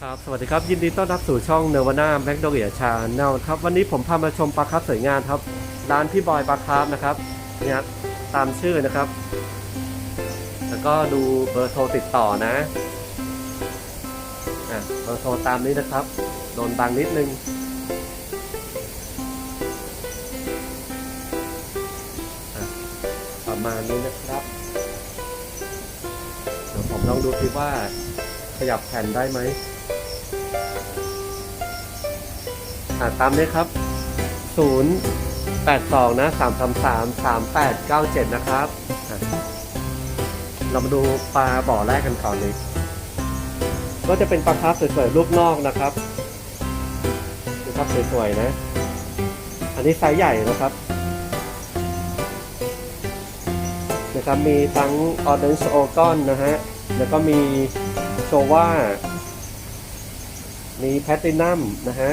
ครับสวัสดีครับ ยินดีต้อนรับสู่ช่องเนวาน่าแมกโดเรียชาแนลครับ วันนี้ผมพามาชมปลาคาร์ฟสวยงามครับ ร้านพี่บอยปลาคาร์ฟนะครับเนี่ยตามชื่อนะครับ แล้วก็ดูเบอร์โทรติดต่อนะอะเบอร์โทรตามนี้นะครับ โดนบังนิดนึงอะประมาณนี้นะครับเดี๋ยวผมลองดูซิว่าขยับแผ่นได้ไหม อ่าตามนี้ครับ 0 8 2 นะ 3 3 3 3 8 9 7 นะครับอะเรามาดูปลาบ่อแรกกันก่อนเลย ก็จะเป็นปลาคาร์ฟสวยๆรูปนอกนะครับนะครับสวยๆนะ อันนี้ไซส์ใหญ่นะครับนะครับมีทั้งออเดน c ์โอกอนนะฮะ แล้วก็มีโชว่า มีแพตตินัมนะฮะ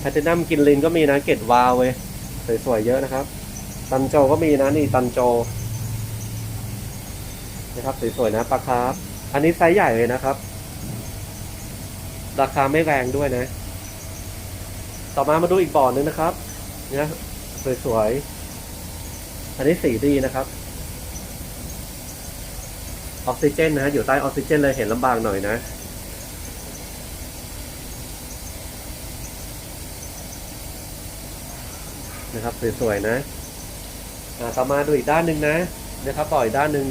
แพตตินัมกินลินก็มีนะ เกตวาวเว้ย สวยๆเยอะนะครับ ตันโจก็มีนะนี่ตันโจ นะครับสวยๆนะปลาคาร์ฟอันนี้ไซส์ใหญ่เลยนะครับ ราคาไม่แรงด้วยนะ ต่อมามาดูอีกบ่อนึงนะครับ เนี่ยสวยๆ อันนี้สีดีนะครับ ออกซิเจนนะฮะอยู่ใต้ออกซิเจนเลยเห็นลำบากหน่อยนะ นะครับสวยๆนะอ่าต่อมาดูอีกด้านหนึ่งนะนะครับต่ออีกด้านหนึ่ง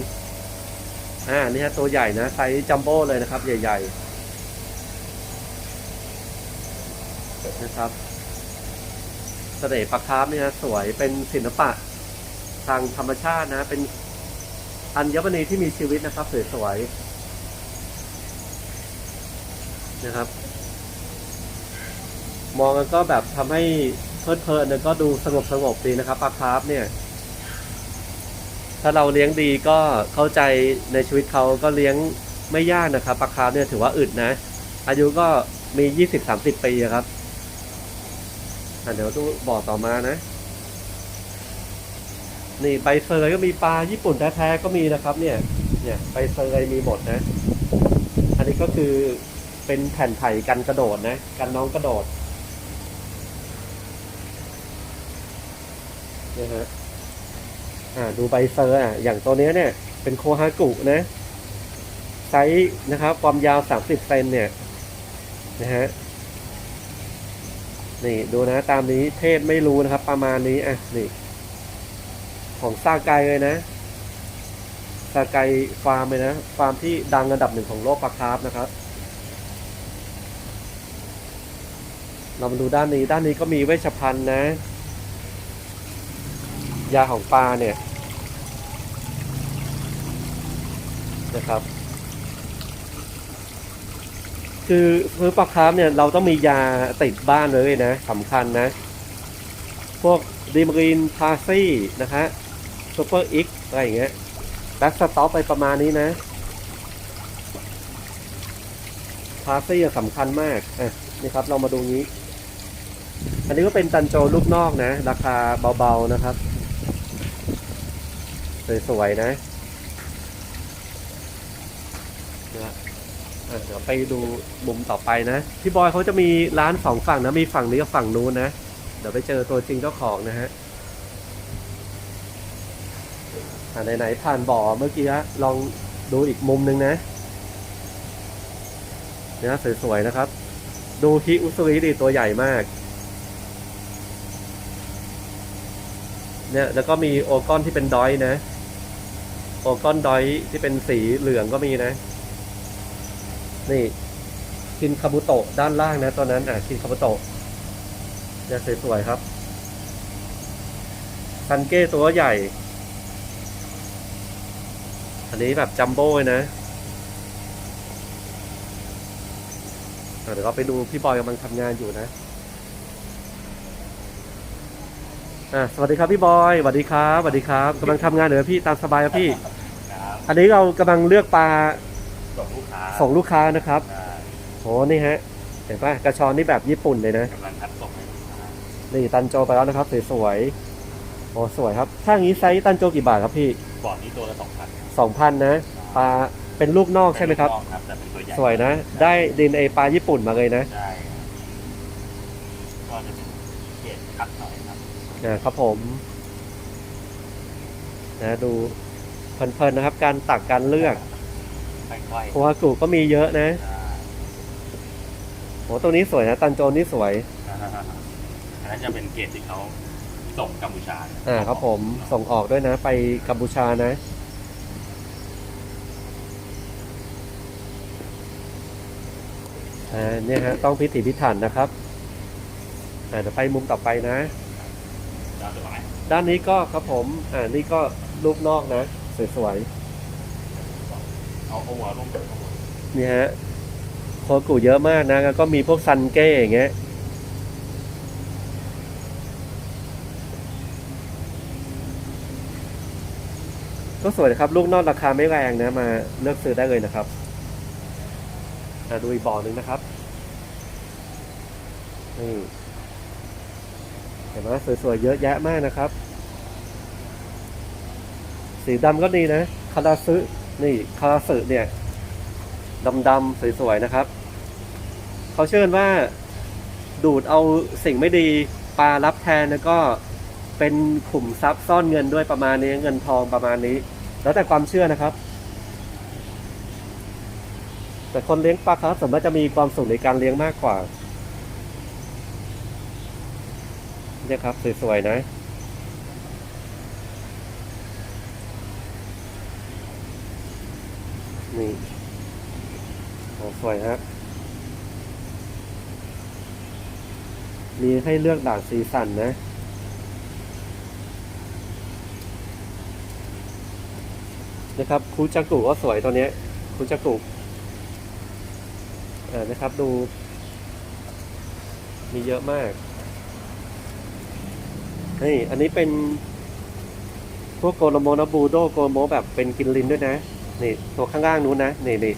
อ่านี่ฮะตัวใหญ่นะไซส์จัมโบ้เลยนะครับ ใหญ่ๆนะครับเสน่ห์ปลาคาร์ฟเนี่ยสวยเป็นศิลปะทางธรรมชาตินะ เป็นอัญมณีที่มีชีวิตนะครับสวยๆนะครับ มองกันก็แบบทำให้ เพลิดเพลินแล้วก็ดูสงบสงบดีนะครับปลาคาร์ฟเนี่ย ถ้าเราเลี้ยงดีก็เข้าใจในชีวิตเขาก็เลี้ยงไม่ยากนะครับปลาคาร์ฟเนี่ยถือว่าอึดนะ อายุก็มียี่สิบสามสิบปีครับเดี๋ยวดูบอกต่อมานะ นี่ใบเซยก็มีปลาญี่ปุ่นแท้ๆก็มีนะครับ เนี่ย เนี่ยใบเซยมีหมดนะ อันนี้ก็คือเป็นแผ่นไผ่กันกระโดดนะ กันน้องกระโดด นะฮะอ่าดูใบเซอร์อะอย่างตัวเนี้ยเนี่ยเป็นโคฮากุนะไซส์นะครับความยาว30เซนเนี่ยนะฮะนี่ดูนะตามนี้เพศไม่รู้นะครับ ประมาณนี้อะนี่ ของซาไกเลยนะซาไกฟาร์มเลยนะฟาร์มที่ดังอันดับหนึ่งของโลกปลาคาร์ฟนะครับ เรามาดูด้านนี้ด้านนี้ก็มีเวชภัณฑ์นะ ยาของปลาเนี่ยนะครับ คือซื้อปลาคาร์ฟเนี่ยเราต้องมียาติดบ้านเลยนะสำคัญนะ พวกดีมรีนพาซี่นะฮะซูเปอร์อิกอะไรอย่างเงี้ยแบ็กสต็อปไปประมาณนี้นะพาซี่สำคัญมากอะนี่ครับเรามาดูนี้ อันนี้ก็เป็นตันโจลูกนอกนะ ราคาเบาๆนะครับ สวยๆนะนะเดี๋ยวไปดูมุมต่อไปนะพี่บอยเขาจะมีร้านสองฝั่งนะมีฝั่งนี้กับฝั่งนู้นนะเดี๋ยวไปเจอตัวจริงเจ้าของนะฮะอ่าไหนๆผ่านบ่อเมื่อกี้ละลองดูอีกมุมหนึ่งนะเนี่ยสวยๆนะครับ ดูฮิอุซุริดีตัวใหญ่มากเนี่ยแล้วก็มีโอกอนที่เป็นดอยนะ โอกอนดอยที่เป็นสีเหลืองก็มีนะ นี่คินคาบุโตะด้านล่างนะตัวนั้นอะคินคาบุโตะเนี่ยสวยๆครับซันเก้ตัวใหญ่ อันนี้แบบจัมโบ้เลยนะเดี๋ยวเราไปดูพี่บอยกำลังทำงานอยู่นะ อะสวัสดีครับพี่บอยสวัสดีครับสวัสดีครับกำลังทำงานเหรอพี่ตามสบายครับพี่ ครับอันนี้เรากำลังเลือกปลาส่งลูกค้าส่งลูกค้านะครับอ่าโหนี่ฮะเห็นปะกระชอนนี่แบบญี่ปุ่นเลยนะกำลังคัดส่งให้ลูกค้านี่ตันโจไปแล้วนะครับสวยๆโอ้สวยครับถ้างี้ไซส์ตันโจกี่บาทครับพี่บอร์ดนี้ตัวละสองพันสองพันนะปลาเป็นลูกนอกใช่ไหมครับเป็นลูกนอกครับแต่เป็นตัวใหญ่สวยนะ ได้ดินเอปลาญี่ปุ่นมาเลยนะ ใช่ครับก็จะเป็นเกรดคัดหน่อยครับ นะครับผมนะดูเพลินๆนะครับ การตักการเลือกค่อยโคฮากุก็มีเยอะนะๆอ่าโหตัวนี้สวยนะ ตันโจนนี่สวยอันนั้นจะเป็นเกรดที่เขาส่งกัมพูชาอ่าครับผมส่งออกด้วยนะ ไปกัมพูชานะอ่าเนี่ยฮะ ต้องพิถีพิถันนะครับอ่าเดี๋ยวไปมุมต่อไปนะ ดาวสบายด้านนี้ก็ครับผม อ่านี่ก็รูปนอกนะ สวยเอาเอาหัวลงเอาหัวๆนี่ฮะโคกุเยอะมากนะแล้วก็มีพวกซันเก้อย่างเงี้ยก็สวยนะครับลูกนอกราคาไม่แรงนะมาเลือกซื้อได้เลยนะครับอ่าดูอีกบ่อหนึ่งนะครับนี่เห็นไหมสวยๆเยอะแยะมากนะครับ สีดำก็ดีนะคาราซึนี่คาราสึเนี่ยดำๆสวยๆนะครับเขาเชื่อว่า ดูดเอาสิ่งไม่ดีปลารับแทนแล้วก็เป็นขุมทรัพย์ซ่อนเงินด้วยประมาณนี้เงินทองประมาณนี้ แล้วแต่ความเชื่อนะครับ แต่คนเลี้ยงปลาคาร์ฟส่วนมากจะมีความสุขในการเลี้ยงมากกว่า เนี่ยครับ สวยๆนะ นี่โอ้สวยฮะมีให้เลือกหลากสีสันนะนะครับคูจักุก็สวยตัวเนี้ยคูจักุอ่านะครับดู มีเยอะมาก นี่อันนี้เป็น พวกโกโลโมนาบูโดโกโลโมแบบเป็นกินลินด้วยนะ นี่ตัวข้างล่างนู้นนะนี่นี่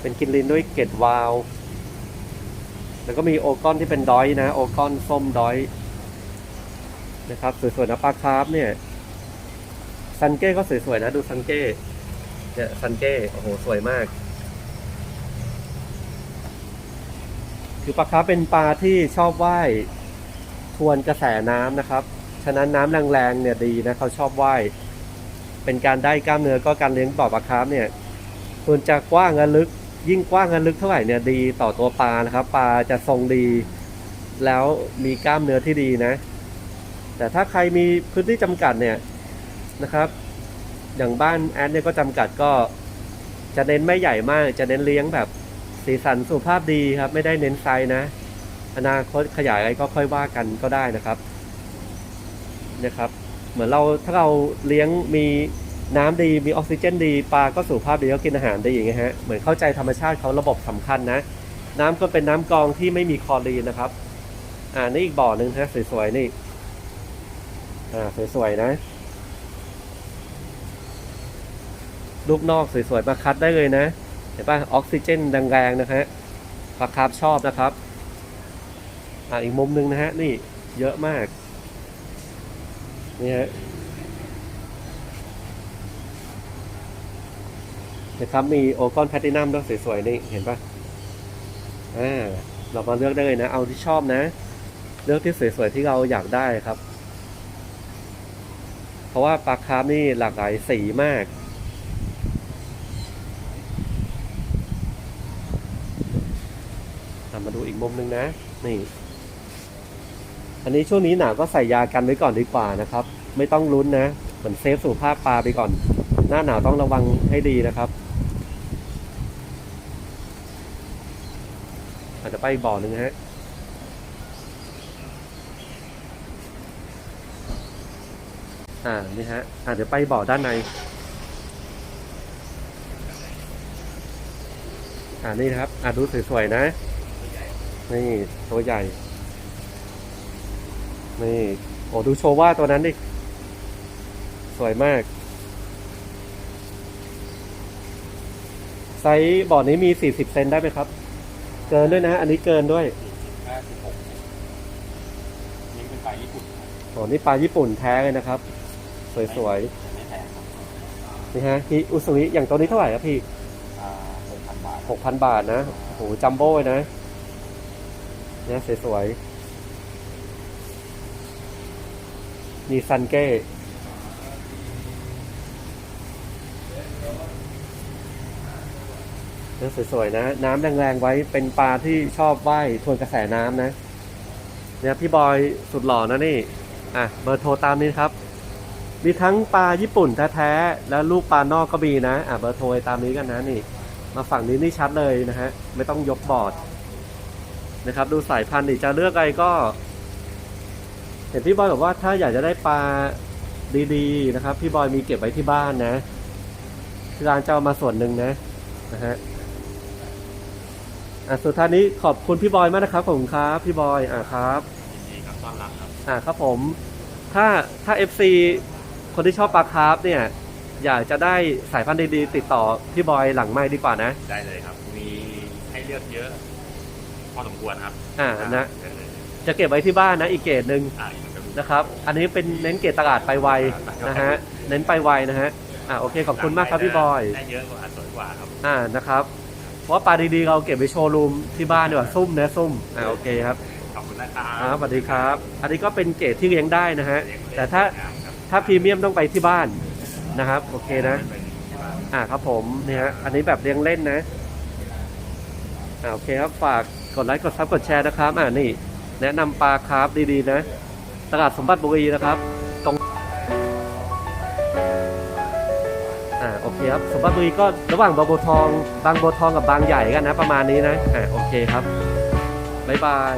เป็นกินลินด้วยเกตวาว แล้วก็มีโอกอนที่เป็นดอยนะ โอกอนส้มดอย นะครับสวยๆนะปลาคาร์ฟเนี่ยซันเก้ก็สวยๆนะดูซันเก้เนี่ยซันเก้โอ้โหสวยมาก คือปลาคาร์ฟเป็นปลาที่ชอบว่ายทวนกระแสน้ำนะครับ ฉะนั้นน้ำแรงๆเนี่ยดีนะเขาชอบว่ายเป็นการได้กล้ามเนื้อก็การเลี้ยงบ่อปลาคาร์ฟเนี่ยควรจะกว้างและลึก ยิ่งกว้างและลึกเท่าไหร่เนี่ยดีต่อตัวปลานะครับปลาจะทรงดี แล้วมีกล้ามเนื้อที่ดีนะ แต่ถ้าใครมีพื้นที่จำกัดเนี่ยนะครับ อย่างบ้านแอดเนี่ยก็จำกัดก็จะเน้นไม่ใหญ่มาก จะเน้นเลี้ยงแบบสีสันสุภาพดีครับ ไม่ได้เน้นไซส์นะ อนาคตขยายอะไรก็ค่อยว่ากันก็ได้นะครับ นะครับ เหมือนเราถ้าเราเลี้ยงมีน้ำดีมีออกซิเจนดีปลาก็สุขภาพดีก็กินอาหารดีอย่างเงี้ยฮะเหมือนเข้าใจธรรมชาติเขาระบบสำคัญนะ น้ำก็เป็นน้ำกรองที่ไม่มีคลอรีนนะครับ อ่านี่อีกบ่อหนึ่งนะสวยๆนี่อ่าสวยๆนะ ลูกนอกสวยๆมาคัดได้เลยนะเห็นป่ะออกซิเจนแรงๆนะฮะปลาคาร์ฟชอบนะครับ อ่าอีกมุมหนึ่งนะฮะนี่เยอะมาก นี่ฮะนะครับมีโอกอนแพลตินัมด้วยสวยๆนี่เห็นปะอ่าเรามาเลือกได้เลยนะ เอาที่ชอบนะ เลือกที่สวยๆที่เราอยากได้ครับ เพราะว่าปลาคาร์ฟนี่หลากหลายสีมากมาดูอีกมุมหนึ่งนะ นี่ อันนี้ช่วงนี้หนาวก็ใส่ยากันไว้ก่อนดีกว่านะครับ ไม่ต้องลุ้นนะเหมือนเซฟสุขภาพปลาไปก่อน หน้าหนาวต้องระวังให้ดีนะครับอาจจะไปบ่อหนึ่งฮะอ่านี่ฮะอาจจะเดี๋ยวไปบ่อด้านในอ่านี่นะครับอ่าดูสวยๆนะนี่ตัวใหญ่ นี่โอ้ดูโชว่าตัวนั้นดิ สวยมาก ไซส์บ่อนี้มี 40 เซนได้ไหมครับ เกินด้วยนะ อันนี้เกินด้วยห้าสิบหกนี่เป็นปลาญี่ปุ่นโอ้นี่ปลาญี่ปุ่นแท้เลยนะครับ สวยไม่แพงครับๆนี่ฮะฮิอุสุริอย่างตัวนี้เท่าไหร่ครับพี่อบาทหกพันบาทนะ โอ้โหจัมโบ้เลยนะเนี่ยสวยๆ มีซันเก้เนี่ยสวยๆนะ น้ำแรงๆไว้เป็นปลาที่ชอบว่ายทวนกระแสน้ำนะ เนี่ยพี่บอยสุดหล่อนะนี่ อะเบอร์โทรตามนี้ครับ มีทั้งปลาญี่ปุ่นแท้ๆ แล้วลูกปลานอกก็มีนะ อะเบอร์โทรตามนี้กันนะนี่ มาฝั่งนี้นี่ชัดเลยนะฮะ ไม่ต้องยกบอร์ดนะครับ ดูสายพันธุ์นี่จะเลือกอะไรก็ เห็นพี่บอยบอกว่าถ้าอยากจะได้ปลาดีๆนะครับ พี่บอยมีเก็บไว้ที่บ้านนะที่ร้านจะเอามาส่วนหนึ่งนะนะฮะอะสุดท้ายนี้ขอบคุณพี่บอยมากนะครับผมครับ พี่บอยอะครับยินดีครับต้อนรับครับอ่าครับผม ถ้าถ้า FC คนที่ชอบปลาคาร์ฟเนี่ย อยากจะได้สายพันธุ์ดีๆติดต่อพี่บอยหลังไม้ดีกว่านะ ได้เลยครับ มีให้เลือกเยอะ พอสมควรครับอ่านะได้เลย จะเก็บไว้ที่บ้านนะอีกเกรดหนึ่งอ่าอีกมันก็มีนะครับ อันนี้เป็นเน้นเกรดตลาดไปไวนะฮะ เน้นไปไวนะฮะ อ่าโอเคขอบคุณมากครับพี่บอย ได้เยอะกว่าสวยกว่าครับ อ่านะครับ เพราะว่าปลาดีๆเราเก็บไว้โชว์รูมที่บ้านดีกว่าซุ่มนะซุ่ม อ่าโอเคครับ ขอบคุณนะครับอ่าสวัสดีครับ อันนี้ก็เป็นเกรดที่เลี้ยงได้นะฮะเลี้ยงแต่ถ้างามครับถ้าพรีเมียมต้องไปที่บ้านนะครับ โอเคนะเป็นที่บ้านอ่าครับผมเนี่ยฮะอันนี้แบบเลี้ยงเล่นนะ อ่าโอเคครับฝากกดไลค์กดซับกดแชร์นะครับ อ่านี่ แนะนำปลาคาร์ฟดีๆนะ ตลาดสมบัติบุรีนะครับ ตรง อ่า โอเคครับ สมบัติบุรีก็ระหว่างบางบัวทอง บางบัวทองกับบางใหญ่กันนะ ประมาณนี้นะ อ่า โอเคครับ บ๊ายบาย